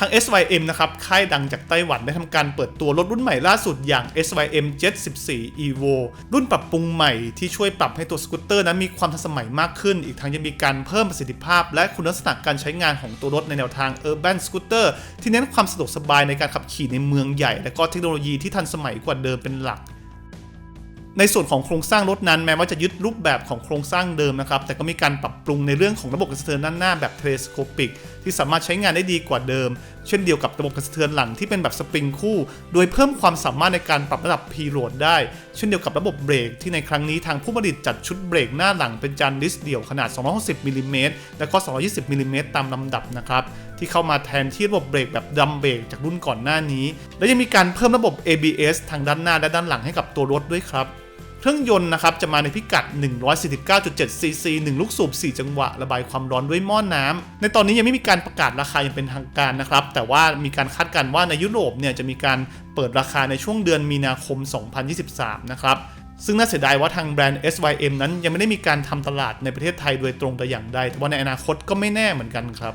ทาง SYM นะครับ ค่ายดังจากไต้หวันได้ทำการเปิดตัวรถรุ่นใหม่ล่าสุดอย่าง SYM Jet 14 Evo รุ่นปรับปรุงใหม่ที่ช่วยปรับให้ตัวสกูตเตอร์นั้นมีความทันสมัยมากขึ้น อีกทั้งยังมีการเพิ่มประสิทธิภาพ และคุณลักษณะการใช้งานของตัวรถในแนวทาง Urban Scooter ที่เน้นความสะดวกสบายในการขับขี่ในเมืองใหญ่ และก็เทคโนโลยีที่ทันสมัยกว่าเดิมเป็นหลักในส่วนของโครงสร้างรถนั้นแม้ว่าจะยึดรูปแบบของโครงสร้างเดิมนะครับ แต่ก็มีการปรับปรุงในเรื่องของระบบกระสะเทือนด้านหน้าแบบเทเลสโคปิก ที่สามารถใช้งานได้ดีกว่าเดิม เช่นเดียวกับระบบกระสะเทือนหลังที่เป็นแบบสปริงคู่ โดยเพิ่มความสามารถในการปรับระดับพีโรดได้ เช่นเดียวกับระบบเบรกที่ในครั้งนี้ทางผู้ผลิตจัดชุดเบรกหน้าหลังเป็นจานดิสเดี่ยวขนาด 260มิลลิเมตรและก็ 220มิลลิเมตรตามลำดับนะครับที่เข้ามาแทนที่ระบบเบรกแบบดัมเบรกจากรุ่นก่อนหน้านี้ และยังมีการเพิ่มระบบ ABS ทางด้านหน้าและด้านหลังให้กับตัวรถด้วยครับ เครื่องยนต์นะครับจะมาในพิกัด 149.7ซีซี1ลูกสูบ 4 จังหวะ ระบายความร้อนด้วยหม้อนน้ำ ในตอนนี้ยังไม่มีการประกาศราคาอย่างเป็นทางการนะครับ แต่ว่ามีการคาดการณ์ว่าในยุโรปเนี่ยจะมีการเปิดราคาในช่วงเดือนมีนาคม 2023 นะครับซึ่งน่าเสียดายว่าทางแบรนด์ SYM นั้นยังไม่ได้มีการทำตลาดในประเทศไทยโดยตรงแต่อย่างใดแต่ว่าในอนาคตก็ไม่แน่เหมือนกันครับ